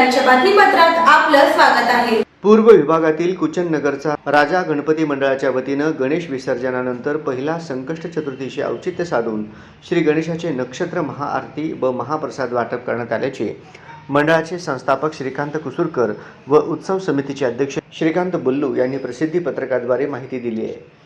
बातमीपत्रात आपलं स्वागत आहे. पूर्व विभागातील कुचन नगरचा राजा गणपती मंडळाच्या वतीनं गणेश विसर्जनानंतर पहिला संकष्ट चतुर्थीशी औचित्य साधून श्री गणेशाचे नक्षत्र महाआरती व महाप्रसाद वाटप करण्यात आल्याचे मंडळाचे संस्थापक श्रीकांत कुसूरकर व उत्सव समितीचे अध्यक्ष श्रीकांत बुल्लू यांनी प्रसिद्धी पत्रकाद्वारे माहिती दिली आहे.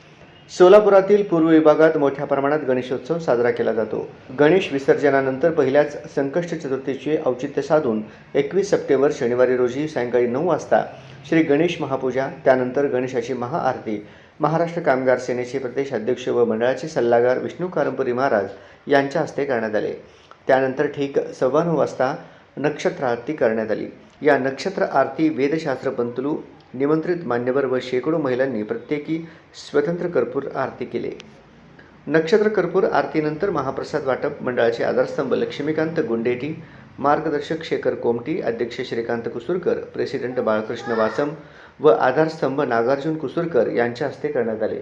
सोलापुरातील पूर्व विभागात मोठ्या प्रमाणात गणेशोत्सव साजरा केला जातो. गणेश विसर्जनानंतर पहिल्याच संकष्ट चतुर्थीचे औचित्य साधून एकवीस सप्टेंबर शनिवारी रोजी सायंकाळी नऊ वाजता श्री गणेश महापूजा त्यानंतर गणेशाची महाआरती. महाराष्ट्र कामगार सेनेचे प्रदेश अध्यक्ष व मंडळाचे सल्लागार विष्णू कारंपुरी महाराज यांच्या हस्ते करण्यात आले. त्यानंतर ठीक सव्वा नऊ वाजता नक्षत्र आरती करण्यात आली. या नक्षत्र आरती वेदशास्त्र पंतलू निमंत्रित मान्यवर व शेकडो महिलांनी प्रत्येकी स्वतंत्र कर्पूर आरती केले. नक्षत्र कर्पूर आरतीनंतर महाप्रसाद वाटप मंडळाचे आधारस्तंभ लक्ष्मीकांत गुंडेटी मार्गदर्शक शेखर कोमटी अध्यक्ष श्रीकांत कुसूरकर प्रेसिडेंट बाळकृष्ण वासम व आधारस्तंभ नागार्जुन कुसूरकर यांच्या हस्ते करण्यात आले.